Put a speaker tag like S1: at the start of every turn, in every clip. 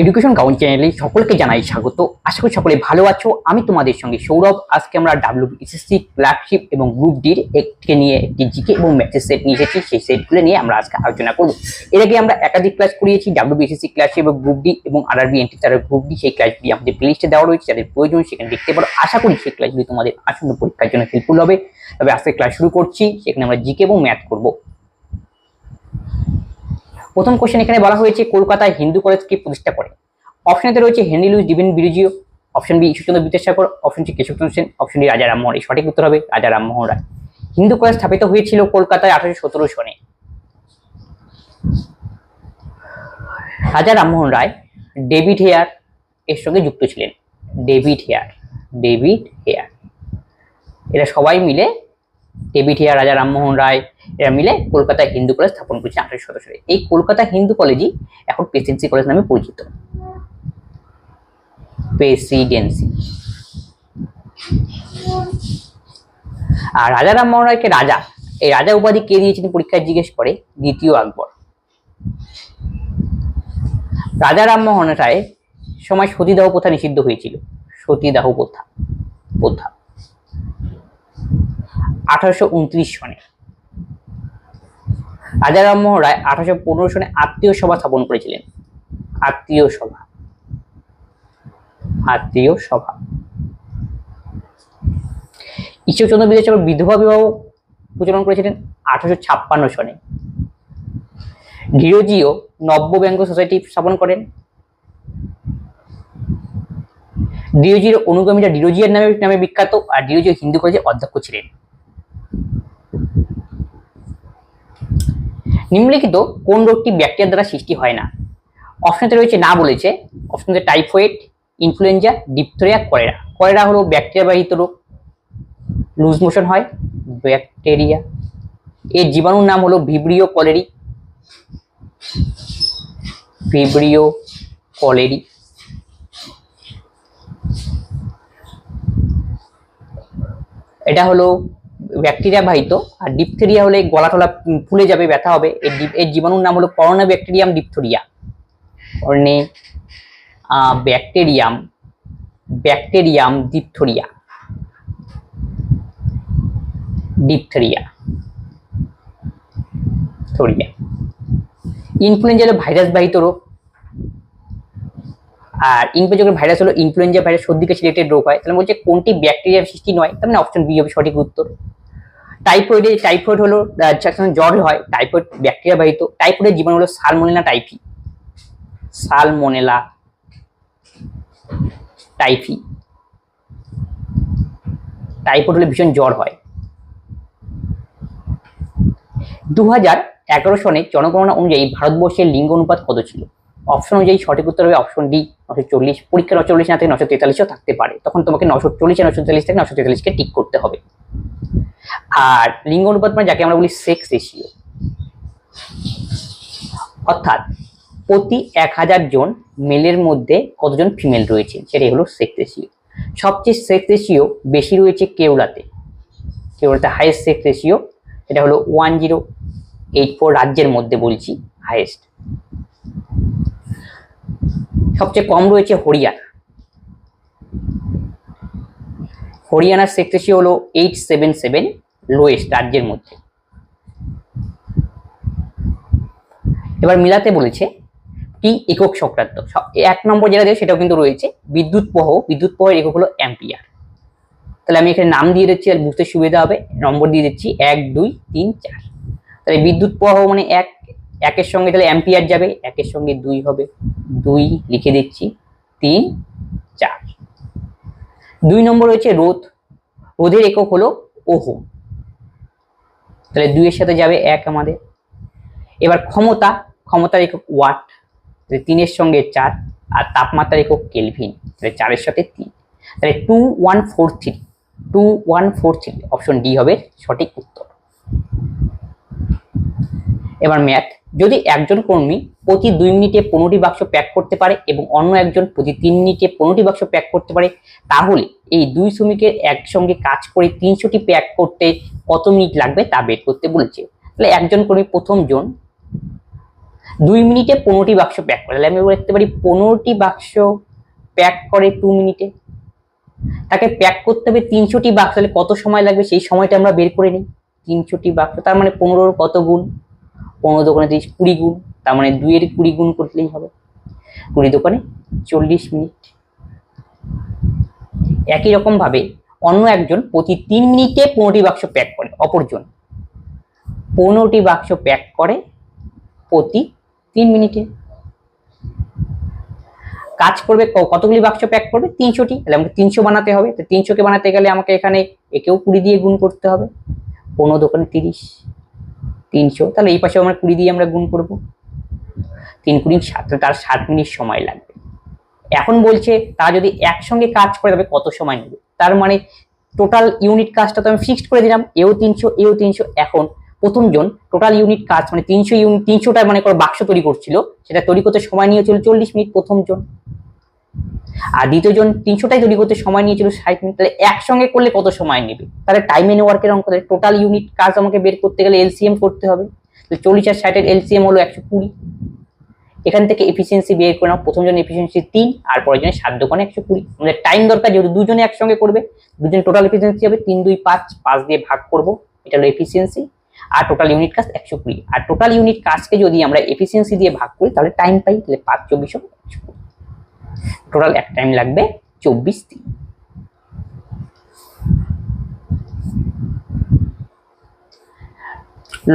S1: Education count চ্যানেলে সকলকে জানাই স্বাগত। আশা করি সকলে ভালো আছো। আমি তোমাদের সঙ্গে সৌরভ। আজকে আমরা ডাব্লিউ এসএসসি ক্লার্কশিপ এবং গ্রুপ ডির একটি নিয়ে একটি জিকে এবং ম্যাথের সেট নিয়ে এসেছি। সেই সেটগুলো নিয়ে আমরা আজকে আলোচনা করব। এর আগে আমরা একাধিক ক্লাস করিয়েছি। ডাব্লিউ এসএসসি ক্লাসিপ এবং গ্রুপ ডি এবং আরআরবি এন্ট্রি তার গ্রুপ ডি সেই ক্লাসগুলি আমাদের প্লেলিস্টে দেওয়া রয়েছে। যাদের প্রয়োজন সেখানে দেখতে পারো। আশা করি সেই ক্লাসগুলি তোমাদের আসন্ন পরীক্ষার জন্য হেল্পফুল হবে। তবে আজকে ক্লাস শুরু করছি। সেখানে আমরা জিকে এবং ম্যাথ করব। প্রথম কোশ্চেন এখানে বলা হয়েছে, কলকাতায় হিন্দু কলেজ কলেজকে প্রতিষ্ঠা করে? অপশনেতে রয়েছে Henry Louis Vivian Derozio option B Ishwarchandra Vidyasagar option C Keshabchandra Sen option D Raja Rammohan এই সঠিক উত্তর হবে রাজা রামমোহন রায়। হিন্দু কলেজ স্থাপিত হয়েছিল কলকাতায় আঠারোশো সতেরো সনে। রাজা রামমোহন রায় ডেভিড হেয়ার এর সঙ্গে যুক্ত ছিলেন। ডেভিড হেয়ার ডেভিড হেয়ার এরা সবাই মিলে হেয়ার রাজা রামমোহন রায় এরা মিলে কলকাতায় হিন্দু কলেজ স্থাপন করেছে আঠারোশো সতেরো সালে। এই কলকাতা হিন্দু কলেজই এখন প্রেসিডেন্সি কলেজ নামে পরিচিত। প্রেসিডেন্সি আর রাজা রামমোহন রায়কে রাজা, এই রাজা উপাধি কে দিয়েছিলেন পরীক্ষায় জিজ্ঞেস করে দ্বিতীয় আকবর। রাজা রামমোহন রায় সময় সতীদাহ প্রথা নিষিদ্ধ হয়েছিল। সতীদাহ প্রথা প্রথা। আঠারোশো উনত্রিশ সনে। রাজা রামমোহন রায় আঠারোশো পনেরো সনে আত্মীয় সভা স্থাপন করেছিলেন। আত্মীয় সভা। আত্মীয় সভা। ঈশ্বরচন্দ্র বিদ্যাসাগর বিধবা বিবাহ প্রচলন করেছিলেন আঠারোশো ছাপ্পান্ন সনে। ডিরোজিও নব্য ব্যঙ্গ সোসাইটি স্থাপন করেন। ডিরোজির অনুগামীরা ডিরোজিয়ার নামে নামে বিখ্যাত আর ডিরোজিও হিন্দু কলেজের অধ্যক্ষ ছিলেন। নিম্নলিখিত কোন রোগটি ব্যাকটেরিয়া দ্বারা সৃষ্টি হয় না? অপশনতে রয়েছে না বলেছে। অপশনতে typhoid influenza diphtheria cholera cholera হলো ব্যাকটেরিয়া বাহিত রোগ। লুজ মোশন হয় ব্যাকটেরিয়া এর জীবাণুর নাম হলো ভিব্রিও কলেরি ভিব্রিও কলেরি এটা হলো ব্যাকটেরিয়া বাহিত, আর ডিপথেরিয়া হলে গলা টলা ফুলে যাবে, ব্যথা হবে। এর জীবাণুর নাম হলো corona bacterium diphtheria করনে bacterium bacterium diphtheria diphtheria থোরিয়া ইনফ্লুয়েঞ্জা হলো ভাইরাস বাহিত রোগ। আর ইনফ্লুয়েঞ্জা ভাইরাস হলো ইনফ্লুয়েঞ্জা ভাইরাস সর্দিকে সিলেটেড রোগ হয়, তাহলে বলছে কোনটি ব্যাকটেরিয়ার সৃষ্টি নয়, তার মানে অপশন বি হবে সঠিক উত্তর। টাইফয়েডে টাইফয়েড হলো জ্বর হয় টাইফয়েড ব্যাকটেরিয়া বাহিত। টাইফয়েডের জীবাণু হলো salmonella typhi salmonella typhi typhoid হলে ভীষণ জ্বর হয়। দু হাজার এগারো সনে জনগণনা অনুযায়ী ভারতবর্ষের লিঙ্গ অনুপাত কত ছিল? অপশন অনুযায়ী সঠিক উত্তর হবে অপশন ডি নশো চল্লিশ। পরীক্ষা নশো চল্লিশ না থেকে নশো তেতাল্লিশও থাকতে পারে। তখন তোমাকে নশো চল্লিশ নশো তেতাল্লিশ থেকে নশো তেতাল্লিশকে টিক করতে হবে। আর লিঙ্গ অনুপাত মানে যাকে আমরা বলি সেক্স রেশিও অর্থাৎ প্রতি এক হাজার জন মেলের মধ্যে কতজন ফিমেল রয়েছে, সেটাই হলো সেক্স রেশিও সবচেয়ে সেক্স রেশিও বেশি রয়েছে কেওলাতে কেওলাতে হাইয়েস্ট সেক্স রেশিও এটা হলো ওয়ান জিরো এইট ফোর রাজ্যের মধ্যে বলছি হাইয়েস্ট সবচেয়ে কম রয়েছে হরিয়ানা। হরিয়ানার সেক্স রেশিও হলো এইট সেভেন সেভেন লোয়েস্ট রাজ্যের মধ্যে। এবার মিলাতে বলেছে কি একক সংক্রান্ত? এক নম্বর যেটা দেবে সেটাও কিন্তু রয়েছে, বিদ্যুৎ প্রহ বিদ্যুৎ প্রহের একক হলো অ্যাম্পিয়ার তাহলে আমি এখানে নাম দিয়ে দিচ্ছি আর বুঝতে সুবিধা হবে, নম্বর দিয়ে দিচ্ছি এক, দুই, তিন, চার। তাহলে বিদ্যুৎ প্রবাহ মানে এক, একের সঙ্গে তাহলে অ্যাম্পিয়ার যাবে, একের সঙ্গে দুই হবে। দুই লিখে দিচ্ছি, তিন, চার। দুই নম্বর হচ্ছে রোধ। রোধের একক হলো ওহো। তাহলে দুইয়ের সাথে যাবে এক আমাদের। এবার ক্ষমতা, ক্ষমতার একক ওয়াট, তাহলে তিনের সঙ্গে চার, আর তাপমাত্রার একক কেলভিন, তাহলে চারের সাথে তিন। তাহলে two one four three two one four three option D হবে সঠিক উত্তর। এবার ম্যাথ যদি একজন কর্মী প্রতি দুই মিনিটে পনেরোটি বাক্স প্যাক করতে পারে এবং অন্য একজন প্রতি তিন মিনিটে পনেরোটি বাক্স প্যাক করতে পারে, তাহলে এই দুই শ্রমিকের একসঙ্গে কাজ করে তিনশোটি প্যাক করতে কত মিনিট লাগবে তা বের করতে বলেছে। তাহলে একজন কর্মী প্রথম জন দুই মিনিটে পনেরোটি বাক্স প্যাক করে, তাহলে আমি দেখতে পারি পনেরোটি বাক্স প্যাক করে টু মিনিটে। তাকে প্যাক করতে হবে তিনশোটি বাক্স, তাহলে কত সময় লাগবে সেই সময়টা আমরা বের করে নিই। তিনশোটি বাক্স, তার মানে পনেরোর কত গুণ? পনেরো দোকানে তিরিশ কুড়ি গুণ, তার মানে দুইয়ের কুড়ি গুণ করলেই হবে। কুড়ি দোকানে চল্লিশ মিনিট। একই রকম ভাবে অন্য একজন প্রতি তিন মিনিটে পনেরোটি বাক্স প্যাক করে, অপরজন পনেরোটি বাক্স প্যাক করে প্রতি তিন মিনিটে। কাজ করবে কতগুলি বাক্স প্যাক করবে? তিনশোটি, তাহলে আমাকে তিনশো বানাতে হবে। তো তিনশোকে বানাতে গেলে আমাকে এখানে একেও কুড়ি দিয়ে গুণ করতে হবে। পনেরো দোকানে তিরিশ। তিনশো। তাহলে এই পাশেও আমরা কুড়ি দিয়ে আমরা গুণ করব। তিন কুড়ি সাত, তার সাত মিনিট সময় লাগবে। এখন বলছে, তা যদি একসঙ্গে কাজ করে তবে কত সময় নেবে? তার মানে টোটাল ইউনিট কাজটা তো আমি ফিক্সড করে দিলাম, এও তিনশো এও তিনশো। এখন প্রথমজন টোটাল ইউনিট কাজ মানে তিনশো ইউনিট, তিনশোটা মানে বাক্স তৈরি করছিল, সেটা তৈরি করতে সময় নিয়েছিল চল্লিশ মিনিট প্রথমজন আর দ্বিতীয়জন তিনশোটাই তৈরি করতে সময় নিয়েছিল ষাট মিনিট তাহলে একসঙ্গে করলে কত সময় নেবে? তাহলে টাইম এন্ড ওয়ার্কের অঙ্ক, তাহলে টোটাল ইউনিট কাজ আমাকে বের করতে গেলে এলসিএম করতে হবে। তাহলে চল্লিশ আর ষাটের এলসিএম হলো একশো কুড়ি। এখান থেকে এফিসিয়েন্সি বের করে নাও। প্রথম জনের এফিসিয়েন্সি তিন, আর পরের জনের সাত দোকানে একশো কুড়ি। আমাদের টাইম দরকার, যেহেতু দুজনে একসঙ্গে করবে, দুজন টোটাল এফিসিয়েন্সি হবে তিন, দুই, পাঁচ পাঁচ দিয়ে ভাগ করব। এটা হলো এফিসিয়েন্সি আর টোটাল ইউনিট কাজ একশো কুড়ি। আর টোটাল ইউনিট কাজকে যদি আমরা এফিসিয়েন্সি দিয়ে ভাগ করি, তাহলে টাইম পাই, তাহলে পাঁচ, চব্বিশ একশো কুড়ি। টোটাল এক টাইম লাগবে চব্বিশ দিন।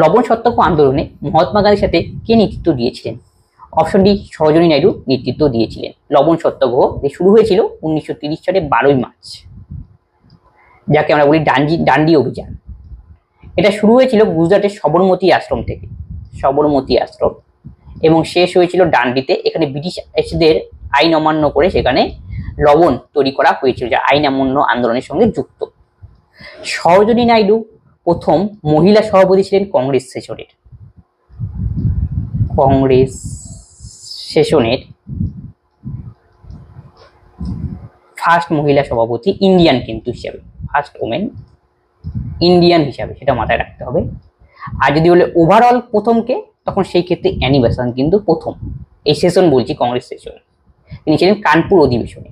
S1: লবণ সত্যাগ্রহ আন্দোলনে মহাত্মা গান্ধীর সাথে কে নেতৃত্ব দিয়েছিলেন? অপশন ডি সরোজিনী নাইডু নেতৃত্ব দিয়েছিলেন। লবণ সত্যাগ্রহ শুরু হয়েছিল উনিশশো সালে বারোই মার্চ। যাকে আমরা বলি ডান্ডি ডান্ডি অভিযান। এটা শুরু হয়েছিল গুজরাটের সবরমতী আশ্রম থেকে। সবরমতী আশ্রম। এবং শেষ হয়েছিল ডান্ডিতে। এখানে ব্রিটিশ এসদের আইন অমান্য করে সেখানে লবণ তৈরি করা হয়েছিল, যা আইন অমান্য আন্দোলনের সঙ্গে যুক্ত। সরোজিনী নাইডু প্রথম মহিলা সভাপতি ছিলেন কংগ্রেস সেশনের। কংগ্রেস সেশনের ফার্স্ট মহিলা সভাপতি ইন্ডিয়ান কিন্তু হিসাবে ফার্স্ট ওমেন ইন্ডিয়ান হিসাবে, সেটা মাথায় রাখতে হবে। আর যদি বলে ওভারঅল প্রথমকে, তখন সেই ক্ষেত্রে অ্যানিভার্সান কিন্তু প্রথম। এই সেশন বলছি কংগ্রেস সেশন। তিনি ছিলেন কানপুর অধিবেশনে।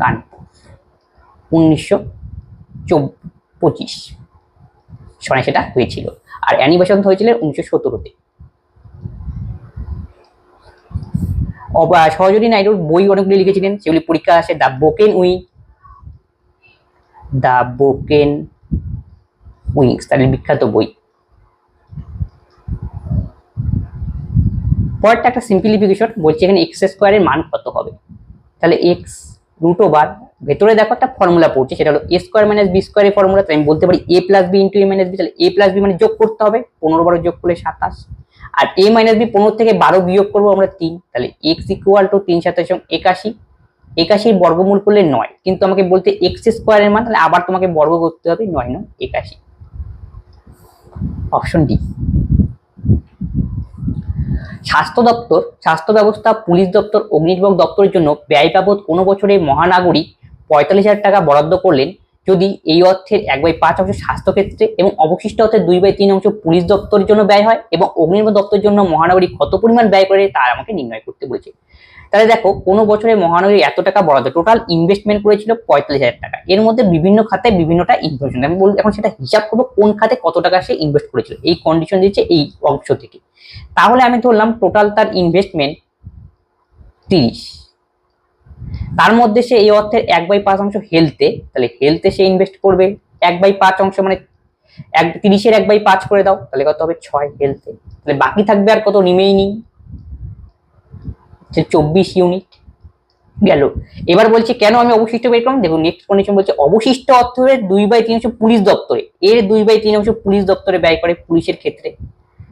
S1: কানপুর, উনিশশো পঁচিশ সনে সেটা হয়েছিল। আর অ্যানিভার্সান হয়েছিল উনিশশো সতেরোতে। সহযোগী নাইডুর বই অনেকগুলি লিখেছিলেন, সেগুলি পরীক্ষা আসে দ্য বোকেন উই, দ্য বোকেন উইংস, তাদের বিখ্যাত বই। পরেরটা একটা সিম্পলিফিকেশন বলছে এখানে এক্স স্কোয়ারের মান কত হবে? তাহলে এক্স রুট ওভার ভেতরে দেখো একটা ফর্মুলা পড়ছে, সেটা হলো এ স্কোয়ার মাইনাস বি স্কোয়ারের ফর্মুলা তাই আমি বলতে পারি A plus B into A minus B তাহলে এ প্লাস বি মানে যোগ করতে হবে, পনেরো বারো যোগ করলে সাতাশ, আর এ মাইনাস বি পনেরো থেকে বারো বিয়োগ করব আমরা তিন, তাহলে এক্স ইকুয়াল টু তিন সাতাশ একাশি, একাশির বর্গমূল করলে নয়, কিন্তু আমাকে বলতে এক্স স্কোয়ারের মান, তাহলে আবার তোমাকে বর্গ করতে হবে নয় নয় একাশি। অপশন ডি স্বাস্থ্য দপ্তর, স্বাস্থ্য ব্যবস্থা, পুলিশ দপ্তর, অগ্নিনির্বাপক দপ্তরের জন্য ব্যয় বাবদ কোনো বছরে মহানাগরিক পঁয়তাল্লিশ হাজার টাকা বরাদ্দ করলেন যদি এই অর্থের এক বাই পাঁচ অংশ স্বাস্থ্যক্ষেত্রে এবং অবশিষ্ট অর্থের দুই বাই তিন অংশ পুলিশ দপ্তরের জন্য ব্যয় হয় এবং অগ্নিনির্বাপক দপ্তরের জন্য মহানগরী কত পরিমাণ ব্যয় করে তার আমাকে নির্ণয় করতে বলেছে। তাহলে দেখো, কোনো বছরে মহানগরী এত টাকা বরাদ্দ টোটাল ইনভেস্টমেন্ট করেছিল পঁয়তাল্লিশ হাজার টাকা। এর মধ্যে বিভিন্ন খাতায় বিভিন্নটা ইনভেস্টমেন্ট আমি বলব এখন সেটা হিসাব করব কোন খাতে কত টাকা সে ইনভেস্ট করেছিল। এই কন্ডিশন দিচ্ছে এই অংশ থেকে। তাহলে আমি ধরলাম টোটাল তার ইনভেস্টমেন্ট তিরিশ। তার মধ্যে সে এই অর্থের এক বাই পাঁচ অংশ হেলথে তাহলে হেলথে সে ইনভেস্ট করবে। এক বাই পাঁচ অংশ মানে এক তিরিশের এক বাই পাঁচ করে দাও, তাহলে কত হবে? ছয় হেলথে তাহলে বাকি থাকবে আর কত? রিমেইনিং যে চব্বিশ ইউনিট গেল। এবার বলছে, কেন আমি অবশিষ্ট বের করলাম? দেখুন নেক্সট কন্ডিশন বলছে, অবশিষ্ট অর্থের দুই বাই তিন অংশ পুলিশ দপ্তরে। এর দুই বাই তিন অংশ পুলিশ দপ্তরে ব্যয় করে পুলিশের ক্ষেত্রে।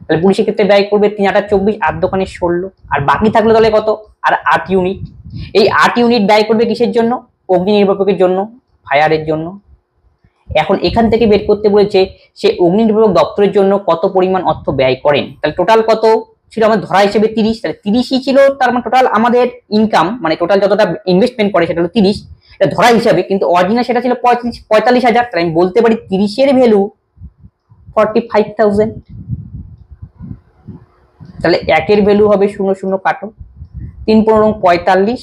S1: তাহলে পুলিশের ক্ষেত্রে ব্যয় করবে তিন আটা চব্বিশ, আট দোকানে ষোলো। আর বাকি থাকল তাহলে কত? আর আট ইউনিট এই আট ইউনিট ব্যয় করবে কিসের জন্য? অগ্নি নির্বাপকের জন্য ফায়ারের জন্য। এখন এখান থেকে বের করতে বলেছে, সে অগ্নি নির্বাপক দপ্তরের জন্য কত পরিমাণ অর্থ ব্যয় করেন? তাহলে টোটাল কত? ছিল আমার ধরা হিসেবে তিরিশ, তাহলে তিরিশই ছিল তার মানে টোটাল আমাদের ইনকাম মানে টোটাল যতটা ইনভেস্টমেন্ট করে সেটা হলো তিরিশ। এটা ধরা হিসাবে, কিন্তু অরিজিনাল সেটা ছিল পঁয়ত্রিশ, পঁয়তাল্লিশ হাজার, তাহলে আমি বলতে পারি তিরিশের ভ্যালু ফর্টি ফাইভ থাউজেন্ড তাহলে একের ভ্যালু হবে শূন্য শূন্য কাটো। তিন পনেরো, পঁয়তাল্লিশ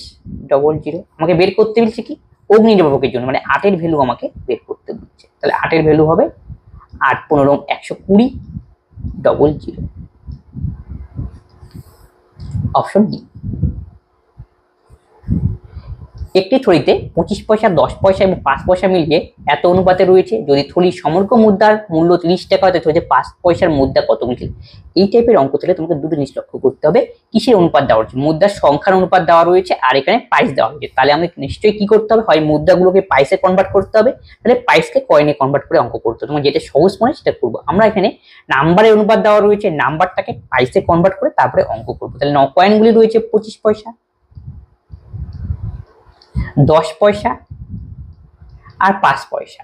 S1: ডবল জিরো আমাকে বের করতে বলছে কি? অগ্নি নির্বাপকের জন্য মানে আটের ভ্যালু আমাকে বের করতে বলছে। তাহলে আটের ভ্যালু হবে আট পনেরো, একশো কুড়ি ডবল জিরো অপশন ডি একটি থলিতে পঁচিশ পয়সা, দশ পয়সা এবং পাঁচ পয়সা মিলিয়ে এত অনুপাতে রয়েছে। যদি থলির সমগ্র মুদ্রার মূল্য তিরিশ টাকা হয়, তাহলে পাঁচ পয়সার মুদ্রা কতগুলি এই টাইপের অঙ্ক থেকে তোমাকে দুটো জিনিস লক্ষ্য করতে হবে। কিসের অনুপাত দেওয়া হচ্ছে মুদ্রার সংখ্যার অনুপাত দেওয়া রয়েছে আর এখানে প্রাইস দেওয়া হয়েছে। তাহলে আমাদের নিশ্চয়ই কি করতে হবে? হয় মুদ্রাগুলোকে পাইসে কনভার্ট করতে হবে, তাহলে পাইসকে কয়েনে কনভার্ট করে অঙ্ক করতে হবে। তোমার যেটা সহজ মনে সেটা করব। আমরা এখানে নাম্বারের অনুপাত দেওয়া রয়েছে নাম্বারটাকে পাইসে কনভার্ট করে তারপরে অঙ্ক করব। তাহলে ন কয়েনগুলি রয়েছে পঁচিশ পয়সা দশ পয়সা আর পাঁচ পয়সা।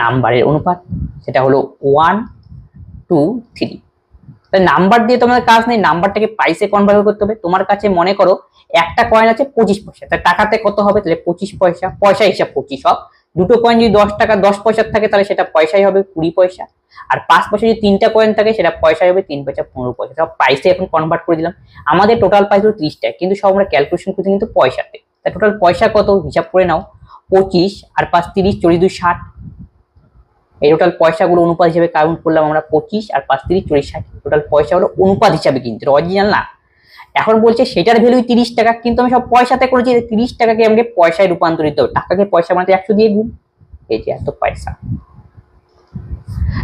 S1: নাম্বারের অনুপাত, সেটা হলো ওয়ান টু থ্রি তাহলে নাম্বার দিয়ে তোমাদের কাজ নেই, নাম্বারটাকে পাইসে কনভার্ট করতে হবে। তোমার কাছে মনে করো একটা কয়েন আছে পঁচিশ পয়সা। তাহলে টাকাতে কত হবে? তাহলে পঁচিশ পয়সা পয়সা হিসাব পঁচিশ সব। দুটো কয়েন যদি দশ টাকা, দশ পয়সার থাকে, তাহলে সেটা পয়সাই হবে কুড়ি পয়সা। আর পাঁচ পয়সা যদি তিনটা কয়েন থাকে, সেটা পয়সাই হবে তিন পয়সা, পনেরো পয়সা। সব প্রাইসে এখন কনভার্ট করে দিলাম। আমাদের টোটাল প্রাইস হলো ত্রিশ টাকা, কিন্তু সব আমরা ক্যালকুলেশন করতে কিন্তু পয়সাতে। তা টোটাল পয়সা কত? হিসাব করে নাও। পঁচিশ আর পাঁচ তিরিশ, চল্লিশ দুই ষাট। এই টোটাল পয়সাগুলো অনুপাত হিসেবে কাউন্ট করলাম আমরা পঁচিশ আর পাঁচ তিরিশ, চল্লিশ ষাট। টোটাল পয়সা হলো অনুপাত হিসাবে কিন্তু অরিজিনাল না। এখন বলছে সেটার ভ্যালু তিরিশ টাকা, কিন্তু আমি সব পয়সাতে করেছি তিরিশ টাকাকে আমাকে পয়সায় রূপান্তরিত হবে। টাকাকে পয়সা বানাতে একশো দিয়ে গুণ। এই যে এত পয়সা।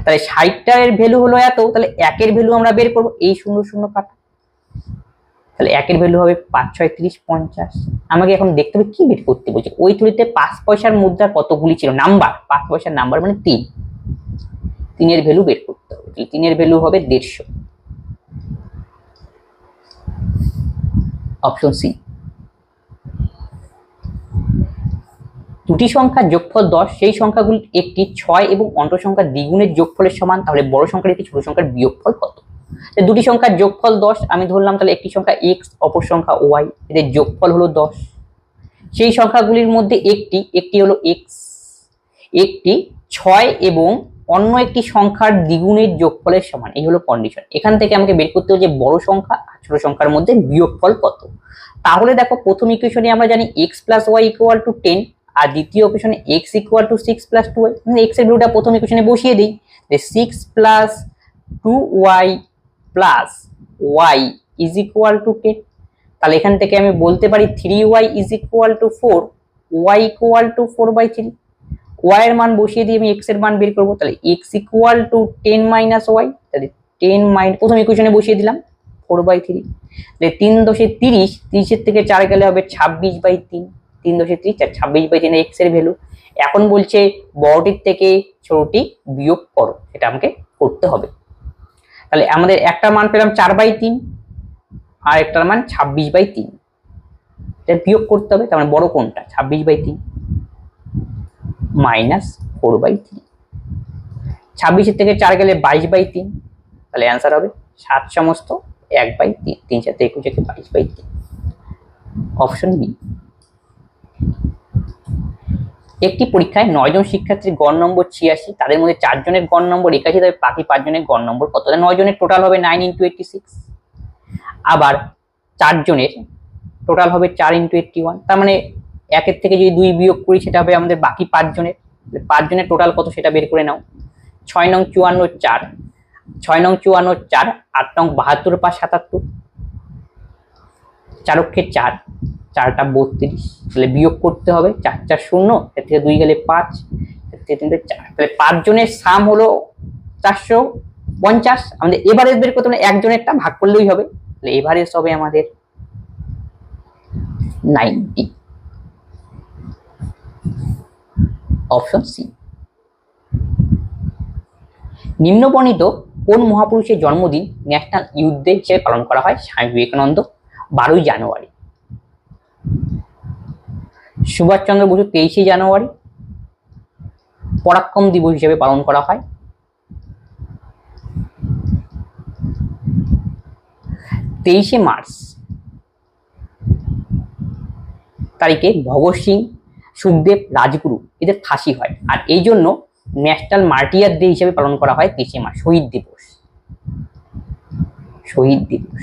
S1: তাহলে ষাটটার ভ্যালু হলো এত, তাহলে একের ভ্যালু আমরা বের করব। এই শূন্য শূন্য কাটা। তাহলে একের ভ্যালু হবে পাঁচ, ছয়, তিরিশ, পঞ্চাশ। আমাকে এখন দেখতে হবে কি বের করতে বলছে। ওই থলিতে পাঁচ পয়সার মুদ্রা কতগুলি ছিল? নাম্বার পাঁচ পয়সার নাম্বার মানে তিন। তিনের ভ্যালু বের করতে হবে। তাহলে তিনের ভ্যালু হবে দেড়শো। অপশন সি দুটি সংখ্যার যোগফল দশ, সেই সংখ্যাগুলি একটি ছয় এবং অন্ত সংখ্যার দ্বিগুণের যোগফলের সমান, তাহলে বড় সংখ্যার একটি, ছোট সংখ্যার বিয়োগফল কত? দুটি সংখ্যার যোগফল দশ, আমি ধরলাম তাহলে একটি সংখ্যা এক্স অপর সংখ্যা ওয়াই এদের যোগফল হলো দশ। সেই সংখ্যাগুলির মধ্যে একটি একটি হলো এক্স একটি ছয় এবং অন্য একটি সংখ্যার দ্বিগুণের যোগফলের সমান, এই হলো কন্ডিশন এখান থেকে আমাকে বের করতে হবে যে বড় সংখ্যা আর ছোট সংখ্যার মধ্যে বিয়োগফল কত। তাহলে দেখো, প্রথম ইকুয়েশনে আমরা জানি x plus y equal to ten আর দ্বিতীয় ইকুয়েশনে x equal to six plus two y এক্সের ভ্যালুটা প্রথম ইকুয়েশনে বসিয়ে দিই যে six plus two y plus y is equal to ten তাহলে এখান থেকে আমি বলতে পারি three y is equal to four y equal to four by three y এর মান বসিয়ে দিয়ে আমি এক্সের মান বের করব, তাহলে x equal to ten minus y তাহলে টেন মাইন প্রথম ইকুয়েশনে বসিয়ে দিলাম ফোর বাই থ্রি তাহলে তিন দশে তিরিশ, তিরিশের থেকে চার গেলে হবে ছাব্বিশ বাই তিন তিন দশে তিরিশ আর ছাব্বিশ বাই তিন এক্সের ভ্যালু এখন বলছে বড়টির থেকে ছোটটি বিয়োগ করো সেটা আমাকে করতে হবে। তাহলে আমাদের একটা মান পেলাম চার বাই তিন, আর একটার মান ছাব্বিশ বাই তিন। এটা বিয়োগ করতে হবে, তার মানে বড় কোনটা? ছাব্বিশ বাই তিন মাইনাস ফোর বাই থ্রি ছাব্বিশের থেকে চার গেলে বাইশ বাই তিন, তাহলে অ্যান্সার হবে সাত সমস্ত এক বাই তিন তিন সাথে একুশ একে বাইশ বাই তিন। অপশন বি একটি পরীক্ষায় নয়জন শিক্ষার্থীর গড় নম্বর ছিয়াশি, তাদের মধ্যে চারজনের গড় নম্বর একাশি, তবে বাকি পাঁচজনের গড় নম্বর কত? নয় জনের টোটাল হবে নাইন ইন্টু এইটটি সিক্স আবার চারজনের টোটাল হবে চার ইন্টু এইটটি ওয়ান তার মানে একের থেকে যদি দুই বিয়োগ করি, সেটা হবে আমাদের বাকি পাঁচজনের পাঁচজনের টোটাল কত সেটা বের করে নাও। ছয় নং চুয়ান্ন চার। ছয় নং চুয়ান্ন চার, আট নং বাহাত্তর পাঁচ সাতাত্তর। চারক্ষে চার। চারটা বত্রিশ। তাহলে বিয়োগ করতে হবে, চার চার, শূন্য, এর থেকে দুই গেলে পাঁচ, এর থেকে তিনটে চার। তাহলে পাঁচজনের সাম হলো চারশো পঞ্চাশ। আমাদের এভারেজ বের করতে একজনেরটা ভাগ করলেই হবে। তাহলে এভারেজ হবে আমাদের নাইনটি। Option C. নিম্নবর্ণিত কোন মহাপুরুষের জন্মদিন ন্যাশনাল ইউথ ডে হিসেবে পালন করা হয়? স্বামী বিবেকানন্দ বারোই জানুয়ারি। সুভাষচন্দ্র বসু তেইশে জানুয়ারি, পরাক্রম দিবস হিসেবে পালন করা হয়। তেইশে মার্চ, তারিখে ভগৎ সিং, সুখদেব, রাজগুরু এদের ফাঁসি হয়। আর এই জন্য ন্যাশনাল মার্টিয়ার ডে হিসেবে পালন করা হয় তেইশে মার্চ, শহীদ দিবস। শহীদ দিবস।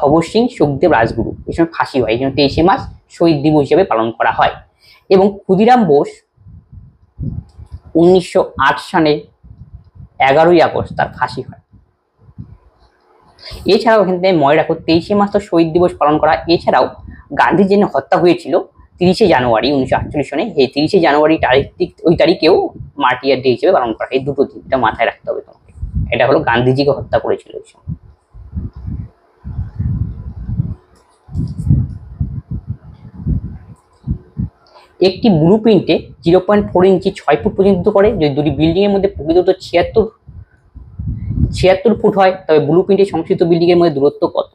S1: ভগৎ সিং সুখদেব রাজগুরু। এই সময় ফাঁসি হয়। এই জন্য তেইশে মাস শহীদ দিবস হিসেবে পালন করা হয়। এবং ক্ষুদিরাম বোস উনিশশো আট সালে এগারোই আগস্ট তার ফাঁসি হয়। এছাড়াও এখান থেকে মনে রাখো, তেইশে মাস তো শহীদ দিবস পালন করা। এছাড়াও গান্ধীর যিনি হত্যা হয়েছিল তিরিশে জানুয়ারি উনিশশো আটচল্লিশ সনে। এই তিরিশে জানুয়ারি তারিখ ওই তারিখেও মার্টিয়ার ডে হিসেবে পালন করা এই দুটো দিন এটা মাথায় রাখতে হবে তোমাকে। এটা হলো গান্ধীজিকে হত্যা করেছিল ওই সময়। একটি ব্লু প্রিন্টে জিরো পয়েন্ট ফোর ইঞ্চি ছয় ফুট পর্যন্ত করে। যদি দুটি বিল্ডিং এর মধ্যে প্রকৃত ছিয়াত্তর ছিয়াত্তর ফুট হয়, তবে ব্লু প্রিন্টের সংশ্লিষ্ট বিল্ডিং এর মধ্যে দূরত্ব কত?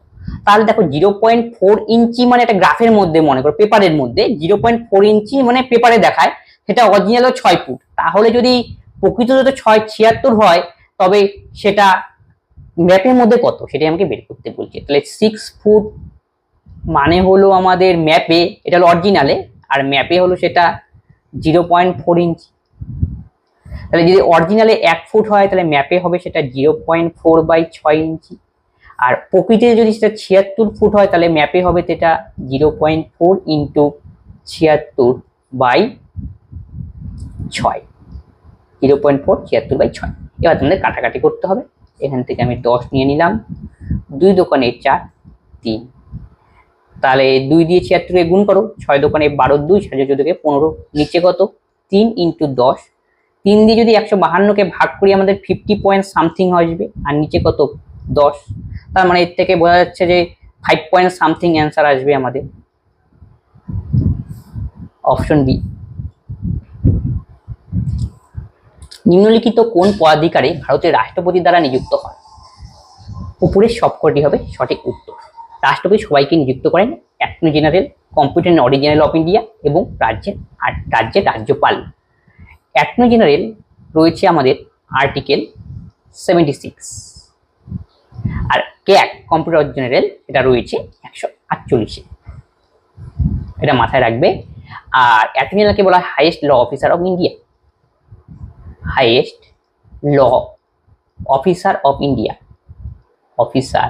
S1: তাহলে দেখো জিরো পয়েন্ট ফোর ইঞ্চি মানে একটা গ্রাফের মধ্যে মনে করো পেপারের মধ্যে জিরো পয়েন্ট ফোর ইঞ্চি মানে পেপারে দেখায় সেটা অরিজিনাল ছয় ফুট। তাহলে যদি প্রকৃত ছয়, ছিয়াত্তর হয়, তবে সেটা ম্যাপের মধ্যে কত? সেটাই আমাকে বের করতে বলছে। তাহলে সিক্স ফুট মানে হলো আমাদের ম্যাপে এটা হলো অরিজিনালে আর ম্যাপে হলো সেটা জিরো পয়েন্ট ফোর ইঞ্চি তাহলে যদি অরিজিনালে এক ফুট হয়, তাহলে ম্যাপে হবে সেটা জিরো পয়েন্ট ফোর বাই ছয় ইঞ্চি আর প্রকৃতিতে যদি সেটা ছিয়াত্তর ফুট হয়, তাহলে ম্যাপে হবে সেটা জিরো পয়েন্ট ফোর ইন্টু ছিয়াত্তর বাই ছয়। জিরো পয়েন্ট ফোর ছিয়াত্তর বাই ছয়। এবার তোমাদের কাটাকাটি করতে হবে। এখান থেকে আমি দশ নিয়ে নিলাম। দুই দোকানে চার, তিন। তাহলে দুই দিয়ে ছিয়াত্তরকে গুণ করো, ছয় দোকানে বারো দুই, সাড়ে চোদ্দকে পনেরো। নিচে কত? তিন ইন্টু দশ। তিন দিয়ে যদি একশো বাহান্নকে ভাগ করি, আমাদের ফিফটি পয়েন্ট সামথিং আসবে আর নিচে কত? দশ। তার মানে এর থেকে বোঝা যাচ্ছে যে ফাইভ পয়েন্ট সামথিং অ্যান্সার আসবে আমাদের। অপশন বি নিম্নলিখিত কোন পদাধিকারে ভারতের রাষ্ট্রপতি দ্বারা নিযুক্ত হয়? উপরের সবকটি হবে সঠিক উত্তর। রাষ্ট্রপতি সবাইকে নিযুক্ত করেন attorney general, comptroller original of India এবং রাজ্যের রাজ্যের রাজ্যপাল। অ্যাটর্নি জেনারেল রয়েছে আমাদের আর্টিকেল সেভেন্টি সিক্স। আর ক্যাক কম্পিউটার জেনারেল, এটা রয়েছে একশো আটচল্লিশে। এটা মাথায় রাখবে। আর অ্যাটর্নি জেনারেলকে বলা হয় highest law officer of India highest law officer of India officer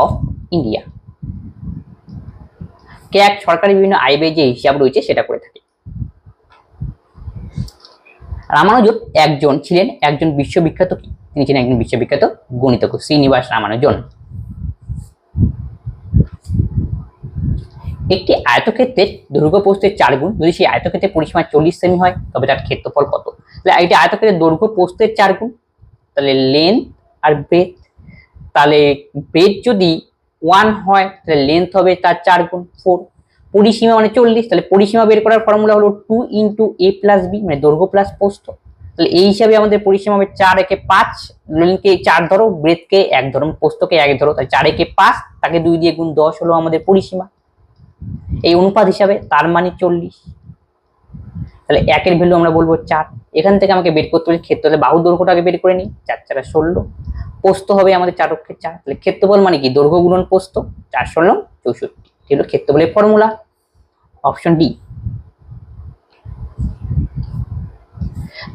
S1: of India CAG সরকারি বিভিন্ন ব্যয় যে হিসাব রয়েছে সেটা করে থাকে। রামানুজন একজন ছিলেন একজন বিশ্ববিখ্যাত কি? তিনি ছিলেন একজন বিশ্ববিখ্যাত গণিতজ্ঞ শ্রীনিবাস রামানুজন। একটি আয়তক্ষেত্রের দৈর্ঘ্য প্রস্থের চার গুণ, যদি সেই আয়তক্ষেত্রের পরিসীমা চল্লিশ সেমি হয়, তবে তার ক্ষেত্রফল কত? তাহলে এটি আয়তক্ষেত্রের দৈর্ঘ্য প্রস্থের চার গুণ, তাহলে লেন্থ আর ব্রেথ তাহলে ব্রেথ যদি ওয়ান হয়, তাহলে লেন্থ হবে তার চার গুণ ফোর পরিসীমা মানে চল্লিশ, তাহলে পরিসীমা বের করার ফর্মুলা হলো two into A plus B মানে দৈর্ঘ্য প্লাস প্রস্থ। তাহলে এই হিসাবে আমাদের পরিসীমা হবে চার একে পাঁচ লেন্থকে চার ধরো ব্রেথকে এক ধরো পোস্তকে এক ধরো, তাহলে চার একে পাঁচ, তাকে দুই দিয়ে গুণ দশ হলো আমাদের পরিসীমা। এই অনুপাত হিসাবে তার মানে চল্লিশ। তাহলে একের ভ্যালু আমরা বলব চার। এখান থেকে আমাকে বের করতে হবে ক্ষেত্রে বাহু দৈর্ঘ্যটাকে বের করে নিই, চার চারা ষোলো। পোস্ত হবে আমাদের চার অক্ষের চার। তাহলে ক্ষেত্রফল মানে কি? দৈর্ঘ্য গুণন পোস্ত, চার ষোলো চৌষট্টি। এগুলো ক্ষেত্রফলের ফর্মুলা। Option D.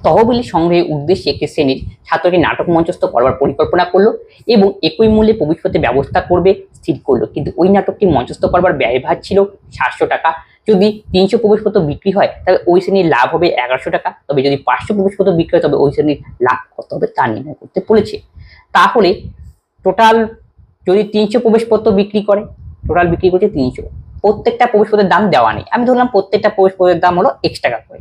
S1: তহবিল সংগ্রহের উদ্দেশ্যে একটি শ্রেণির ছাত্রকে নাটক মঞ্চস্থ করবার পরিকল্পনা করল এবং একই মূল্যে ভবিষ্যতে ব্যবস্থা করবে, স্থির করল। কিন্তু ওই নাটকটি মঞ্চস্থ করবার ব্যয়ভার ছিল সাতশো টাকা। যদি তিনশো প্রবেশপত্র বিক্রি হয় তবে ওই শ্রেণির লাভ হবে এগারোশো টাকা। তবে যদি পাঁচশো প্রবেশপত্র বিক্রি হয়, তবে ওই শ্রেণির লাভ কত হবে তা নির্ণয় করতে বলেছে। তাহলে টোটাল যদি তিনশো প্রবেশপত্র বিক্রি করে টোটাল বিক্রি করছে তিনশো। প্রত্যেকটা প্রবেশপত্রের দাম দেওয়া নেই। আমি ধরলাম প্রত্যেকটা প্রবেশপত্রের দাম হলো এক্স টাকা করে।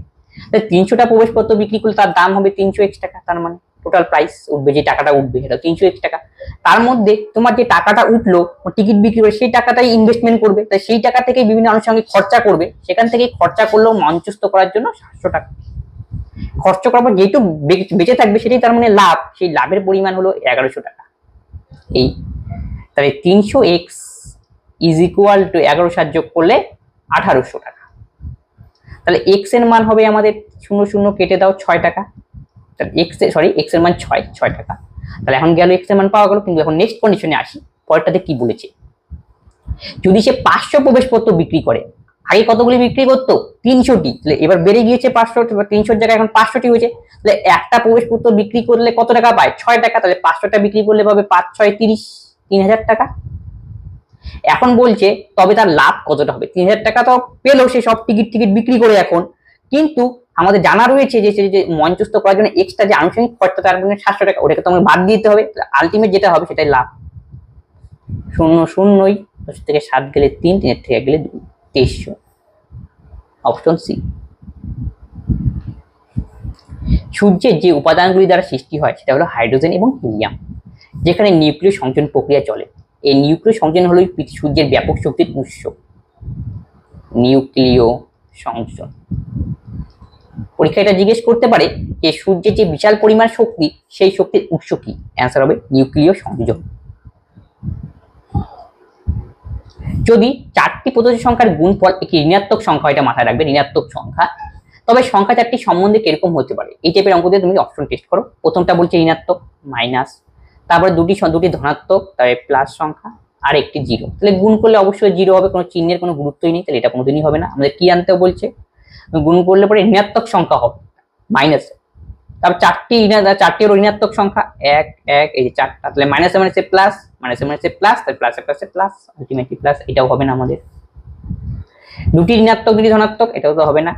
S1: তাহলে তিনশোটা প্রবেশপত্র বিক্রি করলে তার দাম হবে তিনশো এক্স টাকা, তার মানে টোটাল প্রাইস উঠবে, যে টাকাটা উঠবে সেটা তিনশো এক্স টাকা। তার মধ্যে তোমার যে টাকাটা উঠল টিকিট বিক্রি করে, সেই টাকাটাই ইনভেস্টমেন্ট করবে। তাই সেই টাকা থেকে বিভিন্ন আনুষঙ্গিক খরচা করবে। সেখান থেকে খরচা করলেও মঞ্চস্থ করার জন্য সাতশো টাকা। খরচ করার পর যেহেতু বেঁচে থাকবে সেটাই তার মানে লাভ, সেই লাভের পরিমাণ হলো এগারোশো টাকা। এই, তাহলে তিনশো এক্স ইজ ইকুয়াল টু এগারো সাত যোগ করলে আঠারোশো টাকা। তাহলে এক্সের মান হবে আমাদের শূন্য শূন্য কেটে দাও ছয় টাকা। তাহলে এক্স সরি এক্সের মান ছয় ছয় টাকা। তাহলে এখন গেল এক্সের মান পাওয়া গেল, কিন্তু এখন নেক্সট কন্ডিশনে আসি। পরেরটাতে কি বলেছে? যদি সে পাঁচশো প্রবেশপত্র বিক্রি করে আগে কতগুলি বিক্রি করতো? তিনশোটি। তাহলে এবার বেড়ে গিয়েছে পাঁচশোটি বা তিনশোর জায়গায় এখন পাঁচশোটি হয়েছে। তাহলে একটা প্রবেশপত্র বিক্রি করলে কত টাকা পায়? ছয় টাকা। তাহলে পাঁচশোটা বিক্রি করলে পাবে পাঁচ, ছয়, তিরিশ, তিন হাজার টাকা। এখন বলছে, তবে তার লাভ কতটা হবে? তিন হাজার টাকা তো পেল, সে সব টিকিট টিকিট বিক্রি করে এখন। কিন্তু আমাদের জানা রয়েছে যে, সে যে মঞ্চস্থ করার জন্য এক্সট্রা যে আনুষঙ্গিক খরচা, তার মানে সাতশো টাকা। ওটাকে তো আমাকে বাদ দিতে হবে। আলটিমেট যেটা হবে, সেটাই লাভ। শূন্য, শূন্যই। দশ থেকে সাত গেলে তিন, তিনের থেকে গেলে দুই। তেইশশো। অপশন সি সূর্যের যে উপাদানগুলি দ্বারা সৃষ্টি হয়, সেটা হলো হাইড্রোজেন এবং হিলিয়াম, যেখানে নিউক্লিয় সংযোজন প্রক্রিয়া চলে। এই নিউক্লিয় সংযোজন হলো সূর্যের ব্যাপক শক্তির উৎস। নিউক্লিয় সংযোজন। পরীক্ষা এটা জিজ্ঞেস করতে পারে যে সূর্যের যে বিশাল পরিমাণ শক্তি, সেই শক্তির উৎস কি? অ্যান্সার হবে নিউক্লিয় সংযোজন। যদি চারটি প্রদত্ত সংখ্যার গুণ গুণফল একটি ঋণাত্মক সংখ্যা এটা মাথায় রাখবে ঋণাত্মক সংখ্যা। তবে সংখ্যা চারটি সম্বন্ধে কীরকম হতে পারে? এই টাইপের অঙ্ক দিয়ে তুমি অপশন টেস্ট করো। প্রথমটা বলছে ঋণাত্মক মাইনাস তারপরে দুটি দুটি ধনাত্মক, তারপরে প্লাস সংখ্যা, আর একটি জিরো তাহলে গুণ করলে অবশ্যই জিরো হবে, কোনো চিহ্নের কোনো গুরুত্বই নেই, তাহলে এটা কোনোদিনই হবে না। আমাদের কি আনতে বলছে? গুণ করলে পরে ঋণাত্মক সংখ্যা হবে মাইনাস তারপর চারটি চারটি হলো ঋণাত্মক সংখ্যা, এক এক, এই যে চারটা, তাহলে মাইনাসে মাইনাসে প্লাস মাইনাসে মাইনাসে প্লাস তাহলে প্লাসে প্লাসে প্লাস আলটিমেটলি প্লাস এটাও হবে না আমাদের। দুটি ঋণাত্মক, দুটি ধনাত্মক, এটাও তো হবে না।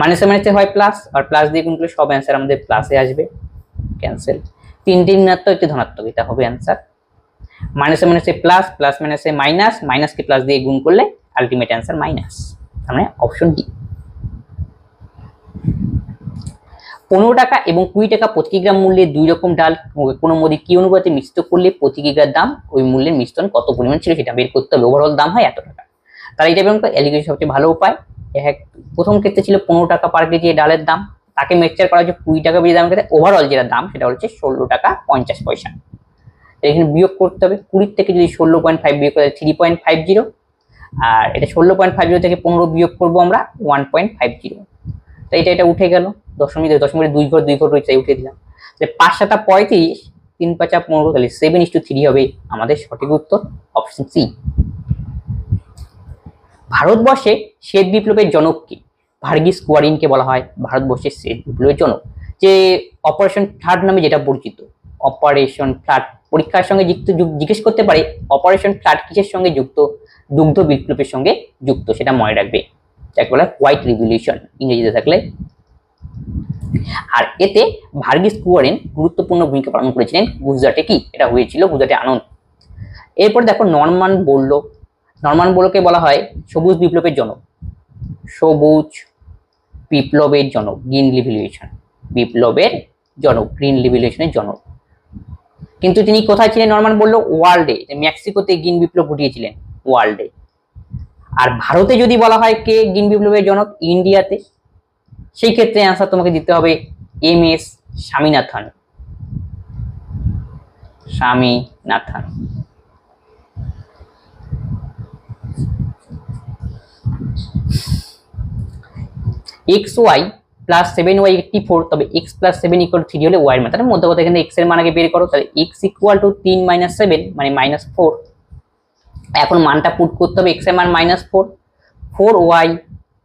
S1: মাইনাসে মাইনাসে হয় প্লাস আর প্লাস দিয়ে গুণ করলে সব অ্যান্সার আমাদের প্লাসে আসবে ক্যান্সেল তিনটি ঋণাত্মক, একটি ধনাত্মক, এটা হবে অ্যান্সার মাইনাসে মাইনাসে প্লাস প্লাস মাইনাসে মাইনাস মাইনাসকে প্লাস দিয়ে গুণ করলে আলটিমেট অ্যান্সার মাইনাস তার মানে অপশন ডি পনেরো টাকা এবং কুড়ি টাকা প্রতি কিগ্রাম মূল্যে দুই রকম ডাল। কোনো মধ্যে কি অনুপাতে মিশ্রিত করলে প্রতি কিগ্রার দাম ওই মূল্যের মিশ্রণ কত পরিমাণ ছিল সেটা বের করতে হবে। ওভারঅল দাম হয় এত টাকা। তার এই টাইপের এলিগেশন সবচেয়ে ভালো উপায়। প্রথম ক্ষেত্রে ছিল পনেরো টাকা পার কেজি ডালের দাম। তাকে মেকচার করা হচ্ছে কুড়ি টাকা বেশি দামের ক্ষেত্রে। ওভারঅল যেটা দাম সেটা হচ্ছে ষোলো টাকা পঞ্চাশ পয়সা। এখানে বিয়োগ করতে হবে। কুড়ির থেকে যদি ষোলো পয়েন্ট ফাইভ বিয়োগ করে থ্রি পয়েন্ট ফাইভ জিরো আর এটা ষোলো পয়েন্ট ফাইভ জিরো থেকে পনেরো বিয়োগ করব আমরা ওয়ান পয়েন্ট ফাইভ জিরো তো এটা এটা উঠে গেল। দশমিক দশমিকের দুই ঘর দুই ঘর রয়েছে তাই উঠে দিলাম। তাহলে পাঁচ সাতা পঁয়ত্রিশ, তিন পাঁচা পনেরো, তাহলে সেভেন ইস টু থ্রি হবে। আমাদের সঠিক উত্তর অপশন সি ভারতবর্ষে শ্বেত বিপ্লবের জনক কি? ভার্গিস কুয়ারিনকে বলা হয়। ভারতবর্ষের শ্বেত বিপ্লবের জনক। যে অপারেশন ফ্লাড নামে যেটা পরিচিত। অপারেশন ফ্লাড পরীক্ষার সঙ্গে যুক্ত জিজ্ঞেস করতে পারে অপারেশন ফ্লাড কিসের সঙ্গে যুক্ত? দুগ্ধ বিপ্লবের সঙ্গে যুক্ত, সেটা মনে রাখবে। যাকে বলা হোয়াইট রিভলিউশন ইংরেজিতে থাকলে। আর এতে ভার্গিস কুয়ারেন গুরুত্বপূর্ণ ভূমিকা পালন করেছিলেন। গুজরাটে কি? এটা হয়েছিল গুজরাটে আনন্দ। এরপর দেখো নরমান বলল। নরমান বোলোকে বলা হয় সবুজ বিপ্লবের জনক। সবুজ বিপ্লবের জনক গ্রিন রিভলিউশন বিপ্লবের জনক গ্রিন রিভলিউশনের জনক। কিন্তু তিনি কোথায় ছিলেন নরমান বলল? ওয়ার্ল্ডে। মেক্সিকোতে গ্রিন বিপ্লব ঘটিয়েছিলেন, ওয়ার্ল্ডে। আর ভারতে যদি বলা হয় কে গ্রিন বিপ্লবের জনক ইন্ডিয়াতে, সেই ক্ষেত্রে অ্যান্সার তোমাকে দিতে হবে M S Swaminathan. Swaminathan. X y plus seven y eighty four তবে x plus seven equal three হলে ওয়াই মান। তাহলে মধ্যে কথা এখানে এক্সের মান আগে বের করো, তাহলে এক্স ইকুয়াল টু তিন মাইনাস সেভেন মানে মাইনাস ফোর এখন মানটা পুট করতে হবে এক্সের মান minus four four y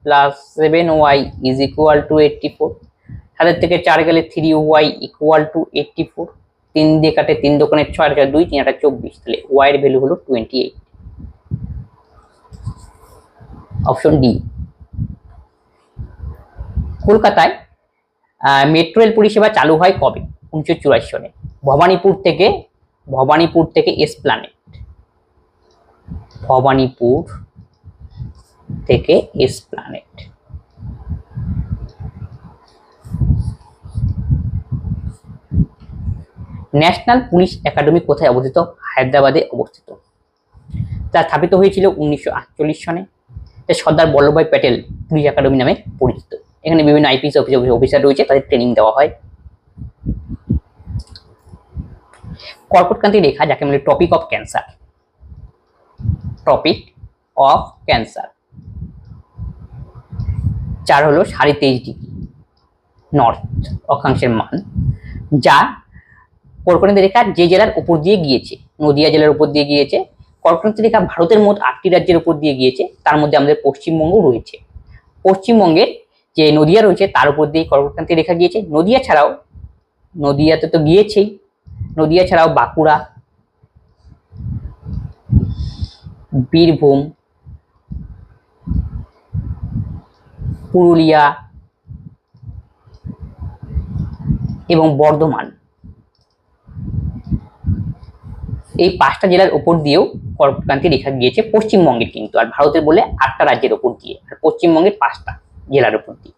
S1: plus seven y is equal to eighty four সাতের থেকে চার গেলে three y equal to eighty four তিন দিয়ে কাটে তিন দোকানে ছয়, চার, দুই, তিন, আটা চব্বিশ। তাহলে ওয়াই এর ভ্যালু হলো টোয়েন্টি এইট অপশন ডি কলকাতায় মেট্রো রেল পরিষেবা চালু হয় কবে? উনিশশো চুরাশি সনে। ভবানীপুর থেকে ভবানীপুর থেকে এসপ্লানেট ভবানীপুর থেকে এসপ্লানেট ন্যাশনাল পুলিশ একাডেমি কোথায় অবস্থিত? হায়দ্রাবাদে অবস্থিত। তা স্থাপিত হয়েছিল উনিশশো আটচল্লিশ সনে। যা সর্দার বল্লভভাই প্যাটেল পুলিশ একাডেমি নামে পরিচিত। এখানে বিভিন্ন আইপিএস অফিস অফিসার রয়েছে, তাদের ট্রেনিং দেওয়া হয়। কর্কটক্রান্তি রেখা, যাকে বলে tropic of cancer tropic of cancer চার হলো সাড়ে তেইশ ডিগ্রি নর্থ অক্ষাংশের মান, যা কর্কটক্রান্তি রেখা যে জেলার উপর দিয়ে গিয়েছে, নদিয়া জেলার উপর দিয়ে গিয়েছে কর্কটক্রান্তি রেখা ভারতের মোট আটটি রাজ্যের উপর দিয়ে গিয়েছে, তার মধ্যে আমাদের পশ্চিমবঙ্গ রয়েছে। পশ্চিমবঙ্গের যে নদিয়া রয়েছে, তার উপর দিয়ে কর্কটক্রান্তি রেখা গিয়েছে। নদিয়া ছাড়াও, নদিয়াতে তো গিয়েছেই, নদিয়া ছাড়াও বাঁকুড়া বীরভূম, পুরুলিয়া এবং বর্ধমান। এই পাঁচটা জেলার উপর দিয়েও কর্কটক্রান্তি রেখা গিয়েছে, পশ্চিমবঙ্গের কিন্তু, আর ভারতের বলে আটটা রাজ্যের উপর দিয়ে, আর পশ্চিমবঙ্গের পাঁচটা জেলার উপর দিয়ে।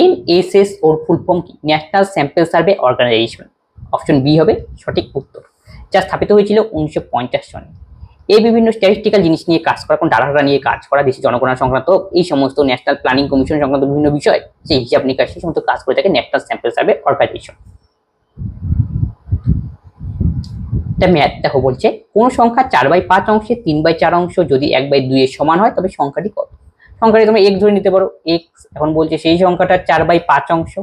S1: এনএসএস ওর ফুল ফর্ম কি? National sample survey organisation option B হবে সঠিক উত্তর। যা স্থাপিত হয়েছিল উনিশশো পঞ্চাশ সনে। এই বিভিন্ন স্ট্যাটিস্টিক্যাল জিনিস নিয়ে কাজ করা, কোন ডাটা নিয়ে কাজ করা দেশের জনগণনা সংক্রান্ত, এই সমস্ত ন্যাশনাল প্ল্যানিং কমিশন সংক্রান্ত বিভিন্ন বিষয়, সেই হিসাব নিকাশ, সেই সমস্ত কাজ করে থাকে national sample survey organisation math দেখো বলছে, কোন সংখ্যা চার বাই পাঁচ অংশে তিন বাই চার অংশ যদি এক বাই দুই এর সমান হয়, তবে সংখ্যাটি কত? সংখ্যাটি তুমি এক ধরে নিতে পারো এক্স এখন বলছে সেই সংখ্যাটা চার বাই পাঁচ অংশ,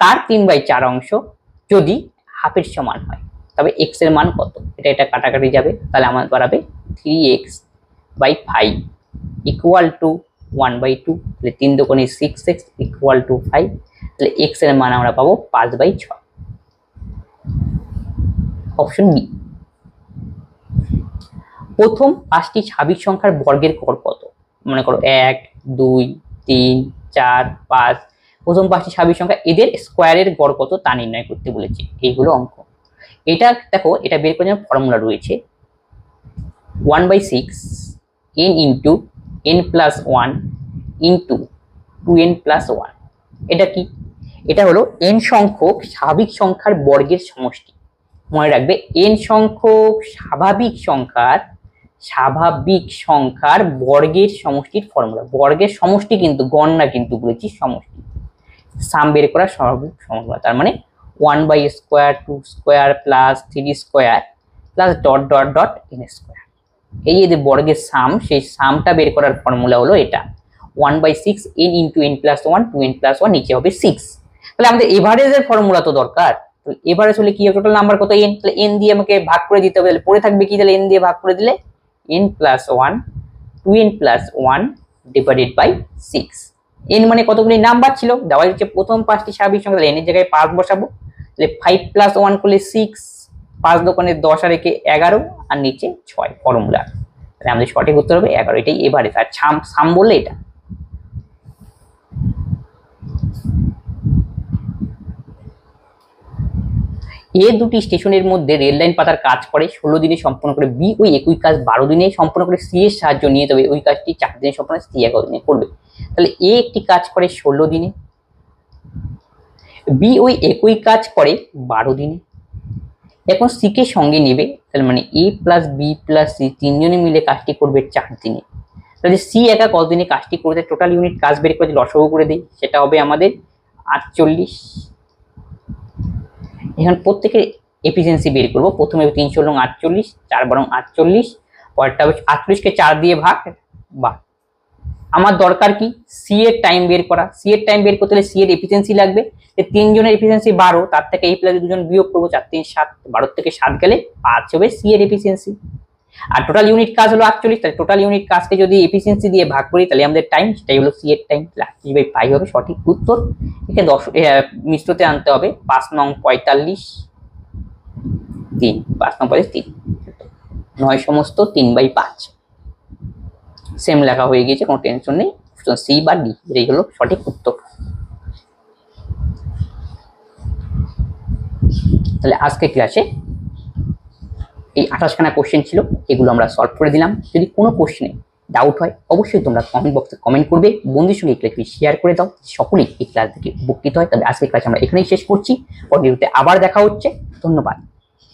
S1: তার তিন বাই চার অংশ যদি হাফের সমান হয়। তবে এক্সের মান কত? এটা এটা কাটাকাটি যাবে, তাহলে আমার দাঁড়াবে three x by five equal to one by two তাহলে তিন দোকানে six x equal to five তাহলে এক্সের মান আমরা পাবো পাঁচ বাই ছয়। অপশন বি প্রথম পাঁচটি ছাব্বিশ সংখ্যার বর্গের গড় কত? মনে করো এক, দুই, তিন, চার, পাঁচ, প্রথম পাঁচটি ছাব্বিশ সংখ্যা এদের স্কোয়ারের গড় কত তা নির্ণয় করতে বলেছে, এইগুলো অঙ্ক। এটা দেখো, এটা বের করার জন্য ফর্মুলা রয়েছে। One by six n into n plus one into two n plus one এটা কি? এটা হলো এন সংখ্যক স্বাভাবিক সংখ্যার বর্গের সমষ্টি। মনে রাখবে এন সংখ্যক স্বাভাবিক সংখ্যার স্বাভাবিক সংখ্যার বর্গের সমষ্টির ফর্মুলা বর্গের সমষ্টি কিন্তু, গণনা কিন্তু বলেছি সমষ্টি। সাম বের করা স্বাভাবিক ফর্মুলা তার মানে one by square two square plus three square plus dot dot dot n square এই যে বর্গের সাম সেই সামটা বের করার ফর্মুলা হলো এটা। One by six n into n plus one two n plus one নিচে হবে সিক্স তাহলে আমাদের এভারেজের ফর্মুলা তো দরকার। এভারেজ হলে কি টোটাল নাম্বার কত এন তাহলে এন দিয়ে আমাকে ভাগ করে দিতে হবে। তাহলে পড়ে থাকবে কি? তাহলে এন দিয়ে ভাগ করে দিলে n plus one two n plus one divided by six n মানে কতগুলি নাম্বার ছিল? দেওয়া হচ্ছে প্রথম পাঁচটি স্বাভাবিক সংখ্যা এনের জায়গায় পাঁচ বসাবো। তাহলে ফাইভ প্লাস ওয়ান করলে সিক্স পাঁচ দোকানে দশ আর একে এগারো, আর নিচে ছয় ফর্মুলা তাহলে আমাদের সঠিক উত্তর হবে এগারো, এটাই এভারেজ আর ছাম সাম বললে এটা। এ দুটি স্টেশনের মধ্যে রেল লাইন পাতার কাজ করে, ষোলো দিনে সম্পন্ন করে, বি ওই একই কাজ বারো দিনে সম্পন্ন করে, সি এর সাহায্য নিয়ে তবে ওই কাজটি চার দিনে সম্পন্ন সি এগারো দিনে করবে। তাহলে এ একটি কাজ করে ষোলো দিনে। বি ওই একই কাজ করে বারো দিনে। এখন সি কে সঙ্গে নেবে, তাহলে মানে A plus B plus C তিনজনে মিলে কাজটি করবে চার দিনে। তাহলে সি একা কতদিনে কাজটি করতে টোটাল ইউনিট কাজ বের করে লসগু করে দিই, সেটা হবে আমাদের আটচল্লিশ। এখন প্রত্যেকের এফিসিয়েন্সি বের করব। প্রথমে তিনশো লং আটচল্লিশ, চার বরং আটচল্লিশ, পরেরটা হবে আটচল্লিশকে চার দিয়ে ভাগ বা আমার দরকার কি? সি এর টাইম বের করা। সি এর টাইম বের করতে হলে সি এর এফিসিয়েন্সি লাগবে। যে তিনজনের এফিসিয়েন্সি বারো, তার থেকে এই প্লাস দুজন বিয়োগ করব, চার, তিন, সাত, বারো থেকে সাত গেলে পাঁচ হবে সি এর এফিসিয়েন্সি আর টোটাল ইউনিট কাজ হলো আটচল্লিশ, তাহলে টোটাল ইউনিট কাজকে যদি এফিসিয়েন্সি দিয়ে ভাগ করি, তাহলে আমাদের টাইম সেটাই হলো সি এর টাইম আটত্রিশ বাই ফাইভ হবে সঠিক উত্তর। একে দশ মিশ্রতে আনতে হবে। পাঁচ নং পঁয়তাল্লিশ, তিন, পাঁচ নং পঁয়তাল্লিশ, তিন। নয় সমস্ত তিন বাই পাঁচ। সেম লেখা হয়ে গিয়েছে, কোনো টেনশন নেই। সি বা ডি এটাই হলো সঠিক উত্তর। তাহলে আজকে ক্লাসে এই আঠাশখানা কোশ্চেন ছিল, এগুলো আমরা সলভ করে দিলাম। যদি কোনো কোশ্চেনে ডাউট হয়, অবশ্যই তোমরা কমেন্ট বক্সে কমেন্ট করবে। বন্ধুর সঙ্গে এই শেয়ার করে দাও সকলেই এই ক্লাস থেকে উপকৃত হয়। তবে আজকের ক্লাস আমরা এখানেই শেষ করছি। পরবর্তীতে আবার দেখা হচ্ছে। ধন্যবাদ।